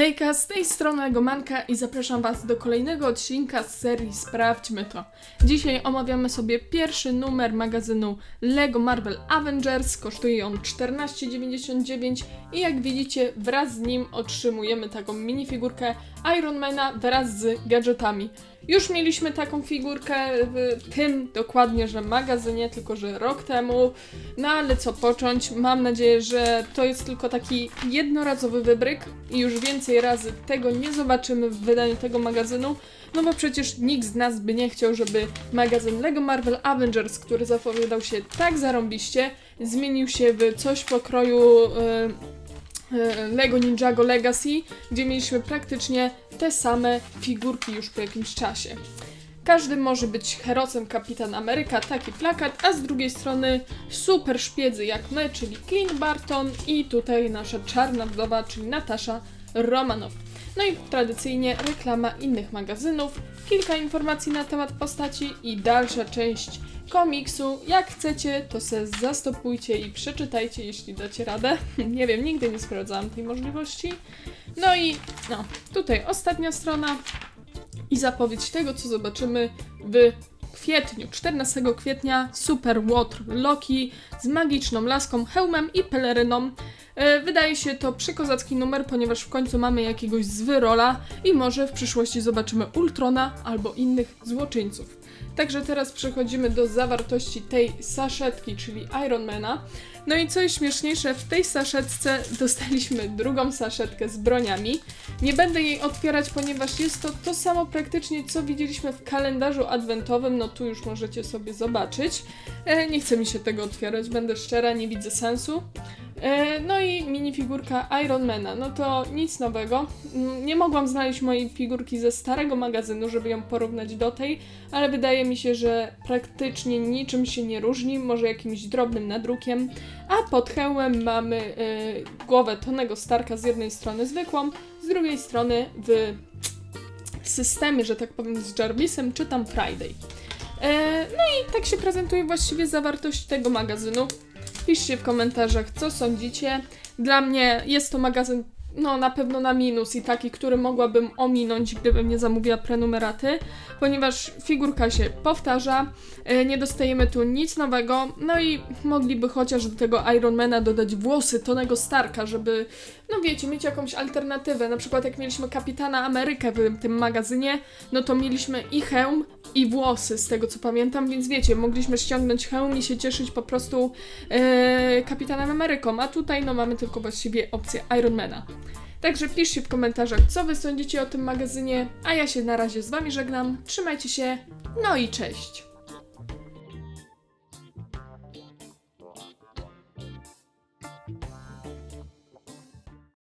Hejka, z tej strony Gomanka i zapraszam Was do kolejnego odcinka z serii Sprawdźmy to. Dzisiaj omawiamy sobie pierwszy numer magazynu LEGO Marvel Avengers. Kosztuje on 14,99 i jak widzicie wraz z nim otrzymujemy taką minifigurkę Ironmana wraz z gadżetami. Już mieliśmy taką figurkę w tym dokładnie, że magazynie, tylko że rok temu. No ale co począć? Mam nadzieję, że to jest tylko taki jednorazowy wybryk i już więcej razy tego nie zobaczymy w wydaniu tego magazynu. No bo przecież nikt z nas by nie chciał, żeby magazyn LEGO Marvel Avengers, który zapowiadał się tak zarąbiście, zmienił się w coś pokroju yy, Lego Ninjago Legacy, gdzie mieliśmy praktycznie te same figurki już po jakimś czasie. Każdy może być herosem Kapitan Ameryka, taki plakat, a z drugiej strony super szpiedzy jak my, czyli Clint Barton i tutaj nasza czarna wdowa, czyli Natasza Romanow. No i tradycyjnie reklama innych magazynów, kilka informacji na temat postaci i dalsza część komiksu. Jak chcecie, to se zastopujcie i przeczytajcie, jeśli dacie radę. nie wiem, nigdy nie sprawdzałam tej możliwości. No i no, tutaj ostatnia strona i zapowiedź tego, co zobaczymy w kwietniu. 14 kwietnia Super Łotr Loki z magiczną laską, hełmem i peleryną. E, Wydaje się to przykozacki numer, ponieważ w końcu mamy jakiegoś zwyrola i może w przyszłości zobaczymy Ultrona albo innych złoczyńców. Także teraz przechodzimy do zawartości tej saszetki, czyli Ironmana. No i co jest śmieszniejsze, w tej saszetce dostaliśmy drugą saszetkę z broniami. Nie będę jej otwierać, ponieważ jest to to samo praktycznie, co widzieliśmy w kalendarzu adwentowym. No tu już możecie sobie zobaczyć. E, nie chce mi się tego otwierać, będę szczera, nie widzę sensu. E, no i minifigurka Ironmana, no to nic nowego. Mm, Nie mogłam znaleźć mojej figurki ze starego magazynu, żeby ją porównać do tej, ale wydaje mi się, że praktycznie niczym się nie różni, może jakimś drobnym nadrukiem. A pod hełmem mamy e, głowę Tonego Starka z jednej strony zwykłą, z drugiej strony w systemie, że tak powiem, z Jarvisem, czy tam Friday. E, no i tak się prezentuje właściwie zawartość tego magazynu. Piszcie w komentarzach, co sądzicie. Dla mnie jest to magazyn, no na pewno na minus i taki, który mogłabym ominąć, gdybym nie zamówiła prenumeraty, ponieważ figurka się powtarza, e, nie dostajemy tu nic nowego, no i mogliby chociaż do tego Ironmana dodać włosy Tonego Starka, żeby, no wiecie, mieć jakąś alternatywę. Na przykład jak mieliśmy Kapitana Amerykę w tym magazynie, no to mieliśmy i hełm, i włosy, z tego co pamiętam, więc wiecie, mogliśmy ściągnąć hełm i się cieszyć po prostu e, Kapitanem Ameryką, a tutaj no mamy tylko właściwie opcję Ironmana. Także piszcie w komentarzach, co wy sądzicie o tym magazynie, a ja się na razie z wami żegnam, trzymajcie się, no i cześć!